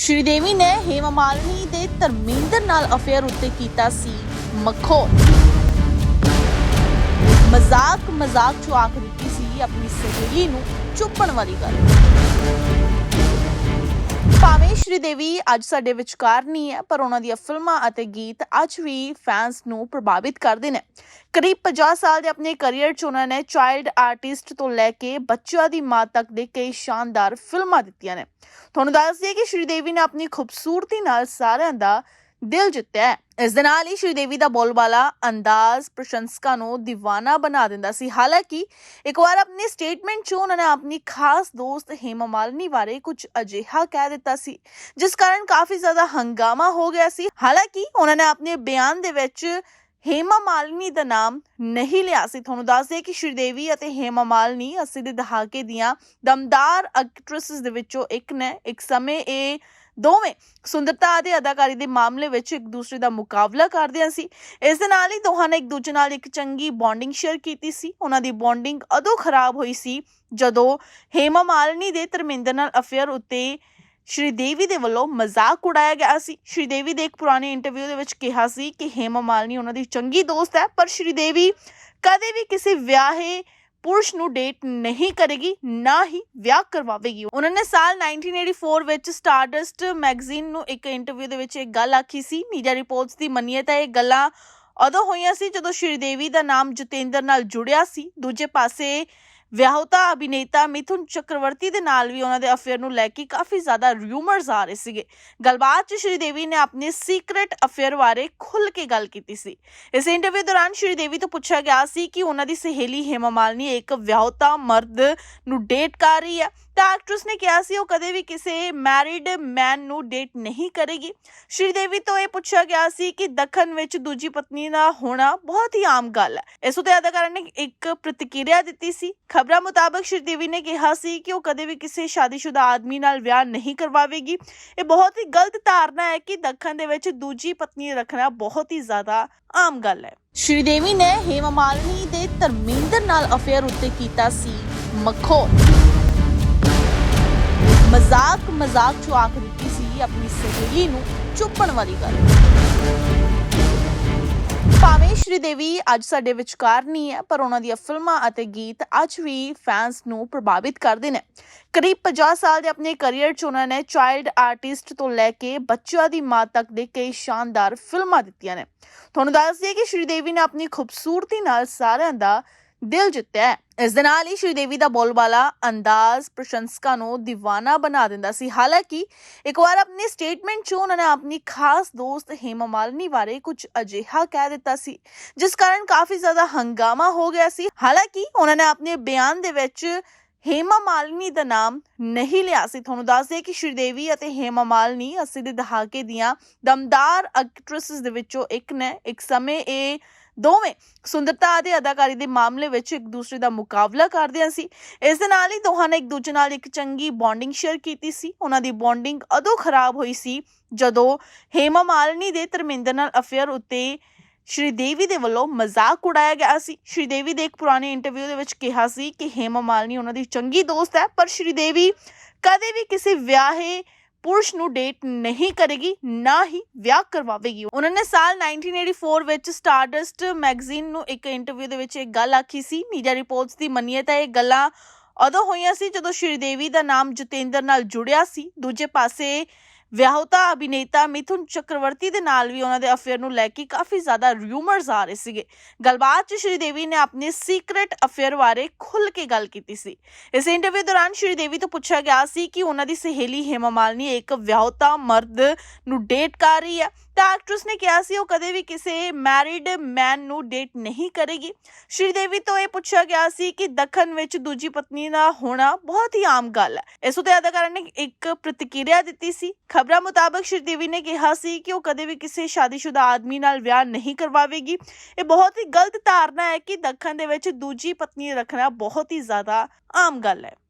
ਸ਼੍ਰੀਦੇਵੀ ਨੇ ਹੇਮਾ ਮਾਲਿਨੀ ਦੇ ਧਰਮਿੰਦਰ ਨਾਲ ਅਫੇਅਰ ਉੱਤੇ ਕੀਤਾ ਸੀ ਮਖੌਲ। ਮਜ਼ਾਕ ਮਜ਼ਾਕ ਚ ਆਖ ਦਿੱਤੀ ਸੀ ਆਪਣੀ ਸਹੇਲੀ ਨੂੰ ਚੁੱਪਣ ਵਾਲੀ ਗੱਲ। ਭਾਵੇਂ ਸ਼੍ਰੀਦੇਵੀ ਅੱਜ ਸਾਡੇ ਵਿਚਕਾਰ ਨਹੀਂ ਹੈ, ਪਰ ਉਹਨਾਂ ਦੀਆਂ ਫਿਲਮਾਂ ਅਤੇ ਗੀਤ ਅੱਜ ਵੀ ਫੈਨਸ ਨੂੰ ਪ੍ਰਭਾਵਿਤ ਕਰਦੇ ਨੇ। ਕਰੀਬ 50 ਸਾਲ ਦੇ ਆਪਣੇ ਕੈਰੀਅਰ 'ਚ ਉਹਨਾਂ ਨੇ ਚਾਈਲਡ ਆਰਟਿਸਟ ਤੋਂ ਲੈ ਕੇ ਬੱਚਿਆਂ ਦੀ ਮਾਂ ਤੱਕ ਦੇ ਕਈ ਸ਼ਾਨਦਾਰ ਫਿਲਮਾਂ ਦਿੱਤੀਆਂ ਨੇ। ਤੁਹਾਨੂੰ ਦੱਸ ਦਈਏ ਕਿ ਸ਼੍ਰੀਦੇਵੀ ਨੇ ਆਪਣੀ ਖੂਬਸੂਰਤੀ ਨਾਲ ਸਾਰਿਆਂ ਦਾ ਦਿਲ ਜਿੱਤਿਆ ਹੈ। ਇਸ ਦੇ ਨਾਲ ਹੀ ਸ਼੍ਰੀਦੇਵੀ ਦਾ ਬੋਲਬਾਲਾ ਅੰਦਾਜ਼ ਪ੍ਰਸ਼ੰਸਕਾਂ ਨੂੰ دیਵਾਨਾ ਬਣਾ ਦਿੰਦਾ ਸੀ। ਹਾਲਾਂਕਿ ਇੱਕ ਵਾਰ ਆਪਣੀ ਸਟੇਟਮੈਂਟ 'ਚ ਉਹਨਾਂ ਨੇ ਆਪਣੀ ਖਾਸ ਦੋਸਤ ਹੇਮਾ ਮਾਲਿਨੀ ਬਾਰੇ ਕੁਝ ਅਜਿਹਾ ਕਹਿ ਦਿੱਤਾ ਸੀ, ਜਿਸ ਕਾਰਨ ਕਾਫੀ ਜ਼ਿਆਦਾ ਹੰਗਾਮਾ ਹੋ ਗਿਆ ਸੀ। ਹਾਲਾਂਕਿ ਉਹਨਾਂ ਨੇ ਆਪਣੇ ਬਿਆਨ ਦੇ ਵਿੱਚ ਹੇਮਾ ਮਾਲਨੀ ਦਾ ਨਾਮ ਨਹੀਂ ਲਿਆ ਸੀ। ਤੁਹਾਨੂੰ ਦੱਸ ਦਈਏ ਕਿ ਸ਼੍ਰੀਦੇਵੀ ਅਤੇ ਹੇਮਾ ਮਾਲਨੀ 80 ਦੇ ਦਹਾਕੇ ਦੀਆਂ ਦਮਦਾਰ ਐਕਟ੍ਰੈਸਸ ਦੇ ਵਿੱਚੋਂ ਇੱਕ ਨੇ। ਇੱਕ ਸਮੇਂ ਇਹ ਦੋਵੇਂ ਸੁੰਦਰਤਾ ਅਤੇ ਅਦਾਕਾਰੀ ਦੇ ਮਾਮਲੇ ਵਿੱਚ ਇੱਕ ਦੂਸਰੇ ਦਾ ਮੁਕਾਬਲਾ ਕਰਦਿਆਂ ਸੀ। ਇਸ ਦੇ ਨਾਲ ਹੀ ਦੋਹਾਂ ਨੇ ਇੱਕ ਦੂਜੇ ਨਾਲ ਇੱਕ ਚੰਗੀ ਬੌਂਡਿੰਗ ਸ਼ੇਅਰ ਕੀਤੀ ਸੀ। ਉਹਨਾਂ ਦੀ ਬੌਂਡਿੰਗ ਉਦੋਂ ਖਰਾਬ ਹੋਈ ਸੀ ਜਦੋਂ ਹੇਮਾ ਮਾਲਨੀ ਦੇ ਧਰਮਿੰਦਰ ਨਾਲ ਅਫੇਅਰ ਉੱਤੇ ਸ਼੍ਰੀਦੇਵੀ ਦੇ ਵੱਲੋਂ ਮਜ਼ਾਕ ਉਡਾਇਆ ਗਿਆ ਸੀ। ਸ਼੍ਰੀਦੇਵੀ ਦੇ ਇੱਕ ਪੁਰਾਣੇ ਇੰਟਰਵਿਊ ਦੇ ਵਿੱਚ ਕਿਹਾ ਸੀ ਕਿ ਹੇਮਾ ਮਾਲਨੀ ਉਹਨਾਂ ਦੀ ਚੰਗੀ ਦੋਸਤ ਹੈ, ਪਰ ਸ਼੍ਰੀਦੇਵੀ ਕਦੇ ਵੀ ਕਿਸੇ ਵਿਆਹੇ ਪੁਰਸ਼ ਨੂੰ ਡੇਟ ਨਹੀਂ ਕਰੇਗੀ, ਨਾ ਹੀ ਵਿਆਹ ਕਰਵਾਵੇਗੀ। ਉਹਨਾਂ ਨੇ ਸਾਲ 1984 ਵਿੱਚ ਸਟਾਰਡਸਟ ਮੈਗਜ਼ੀਨ ਨੂੰ ਇੱਕ ਇੰਟਰਵਿਊ ਦੇ ਵਿੱਚ ਇੱਕ ਗੱਲ ਆਖੀ ਸੀ। ਮੀਡੀਆ ਰਿਪੋਰਟਸ ਦੀ ਮੰਨੀਏ ਤਾਂ ਇਹ ਗੱਲਾਂ ਉਦੋਂ ਹੋਈਆਂ ਸੀ ਜਦੋਂ ਸ਼੍ਰੀਦੇਵੀ ਦਾ ਨਾਮ ਜਤਿੰਦਰ ਨਾਲ ਜੁੜਿਆ ਸੀ। ਦੂਜੇ ਪਾਸੇ ਵਿਆਹੁਤਾ ਅਭਿਨੇਤਾ ਮਿਥੁਨ ਚੱਕਰਵਰਤੀ ਦੇ ਨਾਲ ਵੀ ਉਹਨਾਂ ਦੇ ਅਫੇਅਰ ਨੂੰ ਲੈ ਕੇ ਕਾਫੀ ਜ਼ਿਆਦਾ ਰਿਊਮਰਸ ਆ ਰਹੇ ਸੀਗੇ। ਗੱਲਬਾਤ 'ਚ ਸ਼੍ਰੀਦੇਵੀ ਨੇ ਆਪਣੇ ਸੀਕ੍ਰੇਟ ਅਫੇਅਰ ਬਾਰੇ ਖੁੱਲ ਕੇ ਗੱਲ ਕੀਤੀ ਸੀ। ਇਸ ਇੰਟਰਵਿਊ ਦੌਰਾਨ ਸ਼੍ਰੀਦੇਵੀ ਤੋਂ ਪੁੱਛਿਆ ਗਿਆ ਸੀ ਕਿ ਉਹਨਾਂ ਦੀ ਸਹੇਲੀ ਹੇਮਾ ਮਾਲਨੀ ਇੱਕ ਵਿਆਹੁਤਾ ਮਰਦ ਨੂੰ ਡੇਟ ਕਰ ਰਹੀ ਹੈ। ਤਾਂ ਐਕਟ੍ਰੈਸ ਨੇ ਕਿਹਾ ਸੀ, ਉਹ ਕਦੇ ਵੀ ਕਿਸੇ ਮੈਰਿਡ ਮੈਨ ਨੂੰ ਡੇਟ ਨਹੀਂ ਕਰੇਗੀ। ਸ਼੍ਰੀਦੇਵੀ ਤੋਂ ਇਹ ਪੁੱਛਿਆ ਗਿਆ ਸੀ ਕਿ ਦੱਖਣ ਵਿੱਚ ਦੂਜੀ ਪਤਨੀ ਦਾ ਹੋਣਾ ਬਹੁਤ ਹੀ ਆਮ ਗੱਲ ਹੈ। ਇਸ ਉਤੇ ਅਦਾਕਾਰਾ ਨੇ ਇੱਕ ਪ੍ਰਤੀਕਿਰਿਆ ਦਿੱਤੀ ਸੀ। ਖਬਰਾਂ ਮੁਤਾਬਕ ਸ਼੍ਰੀਦੇਵੀ ਨੇ ਕਿਹਾ ਸੀ ਕਿ ਉਹ ਕਦੇ ਵੀ ਕਿਸੇ ਸ਼ਾਦੀशुदा ਆਦਮੀ ਨਾਲ ਵਿਆਹ ਨਹੀਂ ਕਰਵਾਵੇਗੀ। ਇਹ ਬਹੁਤ ਹੀ ਗਲਤ ਧਾਰਨਾ ਹੈ ਕਿ ਦੱਖਣ ਦੇ ਵਿੱਚ ਦੂਜੀ ਪਤਨੀ ਰੱਖਣਾ ਬਹੁਤ ਹੀ ਜ਼ਿਆਦਾ ਆਮ ਗੱਲ ਹੈ। ਸ਼੍ਰੀਦੇਵੀ ਨੇ ਹੇਮਾ ਮਾਲਿਨੀ ਦੇ ਧਰਮਿੰਦਰ ਨਾਲ ਅਫੇਅਰ ਉੱਤੇ ਕੀਤਾ ਸੀ ਮਖੌਲ। ਮਜ਼ਾਕ ਮਜ਼ਾਕ ਚ ਆਖ ਦਿੱਤੀ ਸੀ ਆਪਣੀ ਸਹੇਲੀ ਨੂੰ ਚੁੱਪਣ ਵਾਲੀ ਗੱਲ। ਭਾਵੇਂ ਸ਼੍ਰੀਦੇਵੀ ਅੱਜ ਸਾਡੇ ਵਿਚਕਾਰ ਨਹੀਂ ਹੈ, ਪਰ ਉਹਨਾਂ ਦੀਆਂ ਫਿਲਮਾਂ ਅਤੇ ਗੀਤ ਅੱਜ ਵੀ ਫੈਨਸ ਨੂੰ ਪ੍ਰਭਾਵਿਤ ਕਰਦੇ ਨੇ। ਕਰੀਬ 50 ਸਾਲ ਦੇ ਆਪਣੇ ਕੈਰੀਅਰ 'ਚ ਉਹਨਾਂ ਨੇ ਚਾਈਲਡ ਆਰਟਿਸਟ ਤੋਂ ਲੈ ਕੇ ਬੱਚਿਆਂ ਦੀ ਮਾਂ ਤੱਕ ਦੇ ਕਈ ਸ਼ਾਨਦਾਰ ਫਿਲਮਾਂ ਦਿੱਤੀਆਂ ਨੇ। ਤੁਹਾਨੂੰ ਦੱਸ ਦਈਏ ਕਿ ਸ਼੍ਰੀ ਦੇਵੀ ਨੇ ਆਪਣੀ ਖੂਬਸੂਰਤੀ ਨਾਲ ਸਾਰਿਆਂ ਦਾ ਦਿਲ ਜਿੱਤਿਆ ਹੈ। ਇਸ ਦੇ ਨਾਲ ਹੀ ਸ਼੍ਰੀਦੇਵੀ ਦਾ ਬੋਲਬਾਲਾ ਅੰਦਾਜ਼ ਪ੍ਰਸ਼ੰਸਕਾਂ ਨੂੰ دیਵਾਨਾ ਬਣਾ ਦਿੰਦਾ ਸੀ। ਹਾਲਾਂਕਿ ਇੱਕ ਵਾਰ ਆਪਣੀ ਸਟੇਟਮੈਂਟ 'ਚ ਉਹਨਾਂ ਨੇ ਆਪਣੀ ਖਾਸ ਦੋਸਤ ਹੇਮਾ ਮਾਲਿਨੀ ਬਾਰੇ ਕੁਝ ਅਜਿਹਾ ਕਹਿ ਦਿੱਤਾ ਸੀ, ਜਿਸ ਕਾਰਨ ਕਾਫੀ ਜ਼ਿਆਦਾ ਹੰਗਾਮਾ ਹੋ ਗਿਆ ਸੀ। ਹਾਲਾਂਕਿ ਉਹਨਾਂ ਨੇ ਆਪਣੇ ਬਿਆਨ ਦੇ ਵਿੱਚ ਹੇਮਾ ਮਾਲਿਨੀ ਦਾ ਨਾਮ ਨਹੀਂ ਲਿਆ ਸੀ। ਤੁਹਾਨੂੰ ਦੱਸ ਦਈਏ ਕਿ ਸ਼੍ਰੀਦੇਵੀ ਅਤੇ ਹੇਮਾ ਮਾਲਿਨੀ 80 ਦੇ ਦਹਾਕੇ ਦੀਆਂ ਦਮਦਾਰ ਐਕਟ੍ਰੈਸਸ ਦੇ ਵਿੱਚੋਂ ਇੱਕ ਨੇ। ਇੱਕ ਸਮੇਂ ਇਹ ਦੋਵੇਂ ਸੁੰਦਰਤਾ ਅਤੇ ਅਦਾਕਾਰੀ ਦੇ ਮਾਮਲੇ ਵਿੱਚ ਇੱਕ ਦੂਸਰੇ ਦਾ ਮੁਕਾਬਲਾ ਕਰਦਿਆਂ ਸੀ। ਇਸ ਦੇ ਨਾਲ ਹੀ ਦੋਹਾਂ ਨੇ ਇੱਕ ਦੂਜੇ ਨਾਲ ਇੱਕ ਚੰਗੀ ਬੌਂਡਿੰਗ ਸ਼ੇਅਰ ਕੀਤੀ ਸੀ। ਉਹਨਾਂ ਦੀ ਬੌਂਡਿੰਗ ਉਦੋਂ ਖਰਾਬ ਹੋਈ ਸੀ ਜਦੋਂ ਹੇਮਾ ਮਾਲਿਨੀ ਦੇ ਧਰਮਿੰਦਰ ਨਾਲ ਅਫੇਅਰ ਉੱਤੇ ਸ਼੍ਰੀਦੇਵੀ ਦੇ ਵੱਲੋਂ ਮਜ਼ਾਕ ਉਡਾਇਆ ਗਿਆ ਸੀ। ਸ਼੍ਰੀਦੇਵੀ ਦੇ ਇੱਕ ਪੁਰਾਣੇ ਇੰਟਰਵਿਊ ਦੇ ਵਿੱਚ ਕਿਹਾ ਸੀ ਕਿ ਹੇਮਾ ਮਾਲਿਨੀ ਉਹਨਾਂ ਦੀ ਚੰਗੀ ਦੋਸਤ ਹੈ, ਪਰ ਸ਼੍ਰੀਦੇਵੀ ਕਦੇ ਵੀ ਕਿਸੇ ਵਿਆਹੇ ਪੁਰਸ਼ ਨੂੰ ਡੇਟ ਨਹੀਂ ਕਰੇਗੀ, ਨਾ ਹੀ ਵਿਆਹ ਕਰਵਾਵੇਗੀ। ਉਹਨਾਂ ਨੇ ਸਾਲ 1984 ਵਿੱਚ ਸਟਾਰਡਸਟ ਮੈਗਜ਼ੀਨ ਨੂੰ ਇੱਕ ਇੰਟਰਵਿਊ ਦੇ ਵਿੱਚ ਇੱਕ ਗੱਲ ਆਖੀ ਸੀ। ਮੀਡੀਆ ਰਿਪੋਰਟਸ ਦੀ ਮੰਨੀਏ ਤਾਂ ਇਹ ਗੱਲਾਂ ਉਦੋਂ ਹੋਈਆਂ ਸੀ ਜਦੋਂ ਸ਼੍ਰੀਦੇਵੀ ਦਾ ਨਾਮ ਜਤਿੰਦਰ ਨਾਲ ਜੁੜਿਆ ਸੀ। ਦੂਜੇ ਪਾਸੇ ਵਿਆਹੁਤਾ ਅਭਿਨੇਤਾ ਮਿਥੁਨ ਚੱਕਰਵਰਤੀ ਦੇ ਨਾਲ ਵੀ ਉਹਨਾਂ ਦੇ ਅਫੇਅਰ ਨੂੰ ਲੈ ਕੇ ਕਾਫੀ ਜ਼ਿਆਦਾ ਰਿਊਮਰਸ ਆ ਰਹੇ ਸੀਗੇ। ਗੱਲਬਾਤ 'ਚ ਸ਼੍ਰੀਦੇਵੀ ਨੇ ਆਪਣੇ ਸੀਕ੍ਰੇਟ ਅਫੇਅਰ ਬਾਰੇ ਖੁੱਲ ਕੇ ਗੱਲ ਕੀਤੀ ਸੀ। ਇਸ ਇੰਟਰਵਿਊ ਦੌਰਾਨ ਸ਼੍ਰੀਦੇਵੀ ਤੋਂ ਪੁੱਛਿਆ ਗਿਆ ਸੀ ਕਿ ਉਹਨਾਂ ਦੀ ਸਹੇਲੀ ਹੇਮਾ ਮਾਲਨੀ ਇੱਕ ਵਿਆਹੁਤਾ ਮਰਦ ਨੂੰ ਡੇਟ ਕਰ ਰਹੀ ਹੈ। ਤਾਂ ਐਕਟ੍ਰੈਸ ਨੇ ਕਿਹਾ ਸੀ, ਉਹ ਕਦੇ ਵੀ ਕਿਸੇ ਮੈਰਿਡ ਮੈਨ ਨੂੰ ਡੇਟ ਨਹੀਂ ਕਰੇਗੀ। ਸ਼੍ਰੀਦੇਵੀ ਤੋਂ ਇਹ ਪੁੱਛਿਆ ਗਿਆ ਸੀ ਕਿ ਦੱਖਣ ਵਿੱਚ ਦੂਜੀ ਪਤਨੀ ਦਾ ਹੋਣਾ ਬਹੁਤ ਹੀ ਆਮ ਗੱਲ ਹੈ। ਇਸ ਉਤੇ ਅਦਾਕਾਰਾ ਨੇ ਇੱਕ ਪ੍ਰਤੀਕਿਰਿਆ ਦਿੱਤੀ ਸੀ। ਖਬਰਾਂ ਮੁਤਾਬਕ ਸ਼੍ਰੀਦੇਵੀ ਨੇ ਕਿਹਾ ਸੀ ਕਿ ਉਹ ਕਦੇ ਵੀ ਕਿਸੇ ਸ਼ਾਦੀशुदा ਆਦਮੀ ਨਾਲ ਵਿਆਹ ਨਹੀਂ ਕਰਵਾਵੇਗੀ। ਇਹ ਬਹੁਤ ਹੀ ਗਲਤ ਧਾਰਨਾ ਹੈ ਕਿ ਦੱਖਣ ਦੇ ਵਿੱਚ ਦੂਜੀ ਪਤਨੀ ਰੱਖਣਾ ਬਹੁਤ ਹੀ ਜ਼ਿਆਦਾ ਆਮ ਗੱਲ ਹੈ।